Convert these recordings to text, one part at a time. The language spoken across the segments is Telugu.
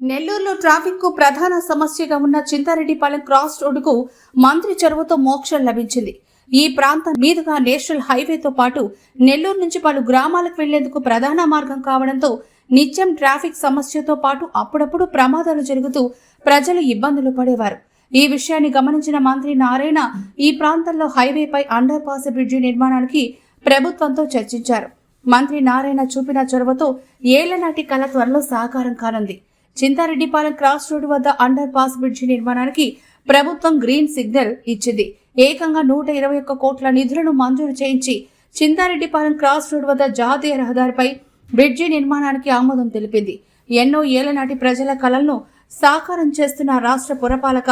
నెల్లూరులో ట్రాఫిక్కు ప్రధాన సమస్యగా ఉన్న చింతారెడ్డిపాలెం క్రాస్ రోడ్డుకు మంత్రి చొరవతో మోక్షం లభించింది. ఈ ప్రాంతం మీదుగా నేషనల్ హైవేతో పాటు నెల్లూరు నుంచి పలు గ్రామాలకు వెళ్ళేందుకు ప్రధాన మార్గం కావడంతో నిత్యం ట్రాఫిక్ సమస్యతో పాటు అప్పుడప్పుడు ప్రమాదాలు జరుగుతూ ప్రజలు ఇబ్బందులు పడేవారు. ఈ విషయాన్ని గమనించిన మంత్రి నారాయణ ఈ ప్రాంతంలో హైవేపై అండర్ పాస్ బ్రిడ్జి నిర్మాణానికి ప్రభుత్వంతో చర్చించారు. మంత్రి నారాయణ చూపిన చొరవతో ఏళ్ళ నాటి కళ త్వరలో సాకారం కానుంది. చింతారెడ్డిపాలెం క్రాస్ రోడ్డు వద్ద అండర్ పాస్ బ్రిడ్జి నిర్మాణానికి ప్రభుత్వం గ్రీన్ సిగ్నల్ ఇచ్చింది. ఏకంగా నూట ఇరవై ఒక్క కోట్ల నిధులను మంజూరు చేయించి చింతారెడ్డిపాలెం క్రాస్ రోడ్డు వద్ద జాతీయ రహదారిపై బ్రిడ్జి నిర్మాణానికి ఆమోదం తెలిపింది. ఎన్నో ఏళ్ళ నాటి ప్రజల కలలను సాకారం చేస్తున్న రాష్ట్ర పురపాలక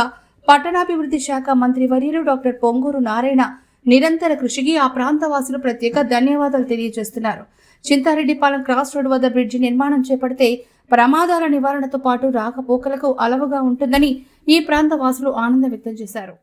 పట్టణాభివృద్ధి శాఖ మంత్రి వర్యులు డాక్టర్ పొంగూరు నారాయణ నిరంతర కృషికి ఆ ప్రాంతవాసులు ప్రత్యేక ధన్యవాదాలు తెలియజేస్తున్నారు. చింతారెడ్డిపాలెం క్రాస్ రోడ్డు వద్ద బ్రిడ్జి నిర్మాణం చేపడితే ప్రమాదాల నివారణతో పాటు రాకపోకలకు అలవుగా ఉంటుందని ఈ ప్రాంత వాసులు ఆనందం వ్యక్తం చేశారు.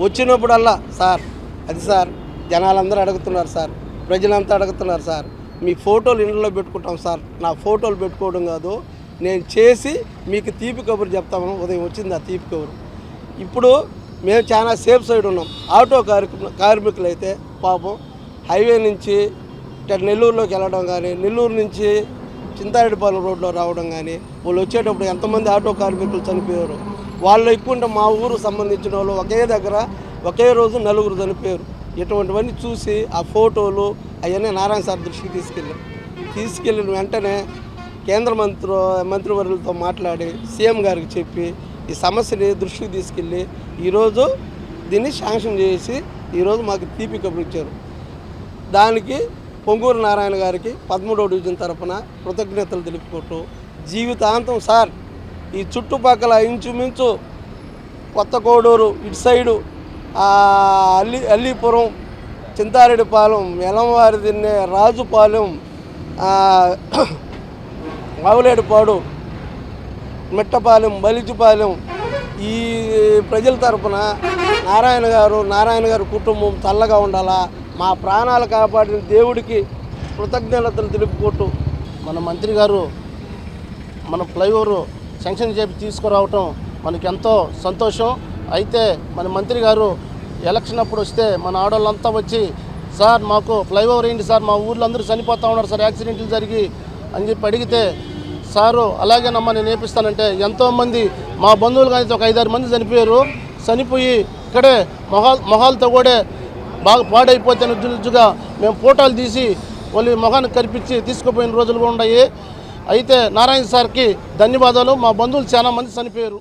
వచ్చినప్పుడల్లా సార్ అది సార్ జనాలందరూ అడుగుతున్నారు సార్ ప్రజలంతా అడుగుతున్నారు సార్ మీ ఫోటోలు ఇంట్లో పెట్టుకుంటాం సార్ నా ఫోటోలు పెట్టుకోవడం కాదు నేను చేసి మీకు తీపి కబురు చెప్తాము ఉదయం వచ్చింది ఆ తీపి కబురు. ఇప్పుడు మేము చాలా సేఫ్ సైడ్ ఉన్నాం. ఆటో కార్మికులు అయితే పాపం హైవే నుంచి నెల్లూరులోకి వెళ్ళడం కానీ నెల్లూరు నుంచి చింతారెడ్డిపాలెం రోడ్లో రావడం కానీ వాళ్ళు వచ్చేటప్పుడు ఎంతమంది ఆటో కార్మికులు చనిపోయారు? వాళ్ళు ఎక్కువ ఉంటే మా ఊరు సంబంధించిన వాళ్ళు ఒకే దగ్గర ఒకే రోజు నలుగురు చనిపోయారు. ఇటువంటివన్నీ చూసి ఆ ఫోటోలు అవన్నీ నారాయణ సార్ దృష్టికి తీసుకెళ్ళాం తీసుకెళ్ళిన వెంటనే కేంద్ర మంత్రి మంత్రివర్యులతో మాట్లాడి సీఎం గారికి చెప్పి ఈ సమస్యని దృష్టికి తీసుకెళ్ళి ఈరోజు దీన్ని శాంక్షన్ చేసి ఈరోజు మాకు తీపి కబురు ఇచ్చారు. దానికి పొంగూరు నారాయణ గారికి పదమూడవ డివిజన్ తరఫున కృతజ్ఞతలు తెలుపుకుంటూ జీవితాంతం సార్ ఈ చుట్టుపక్కల ఇంచుమించు కొత్త కోడూరు ఇటు సైడు అల్లి అల్లీపురం చింతారెడ్డిపాలెం ఎలంవారి తిన్నే రాజుపాలెం ఆ, ఆవులేడుపాడు మిట్టపాలెం బలిజిపాలెం ఈ ప్రజల తరపున నారాయణ గారు నారాయణ గారి కుటుంబం చల్లగా ఉండాలా? మా ప్రాణాలు కాపాడిన దేవుడికి కృతజ్ఞతలు తెలుపుకుంటూ మన మంత్రి గారు మన ఫ్లైఓవర్ శాంక్షన్ చేపి తీసుకురావటం మనకి ఎంతో సంతోషం. అయితే మన మంత్రి గారు ఎలక్షన్ అప్పుడు వస్తే మన ఆడవాళ్ళంతా వచ్చి సార్ మాకు ఫ్లైఓవర్ ఏంటి సార్ మా ఊర్లో అందరూ చనిపోతూ ఉన్నారు సార్ యాక్సిడెంట్లు జరిగి అని చెప్పి అడిగితే సారు అలాగేనమ్మా నేను నేర్పిస్తానంటే ఎంతోమంది మా బంధువులు కానీ ఒక ఐదారు మంది చనిపోయారు. చనిపోయి ఇక్కడే మొహాల్ మొహాలతో కూడా బాగా పాడైపోతే రుజుగా మేము ఫోటోలు తీసి వాళ్ళు మొహానికి కనిపించి తీసుకుపోయిన రోజులు కూడా ఉన్నాయి. అయితే నారాయణ సార్కి ధన్యవాదాలు. మా బంధువులు చాలా మంది చనిపోయారు.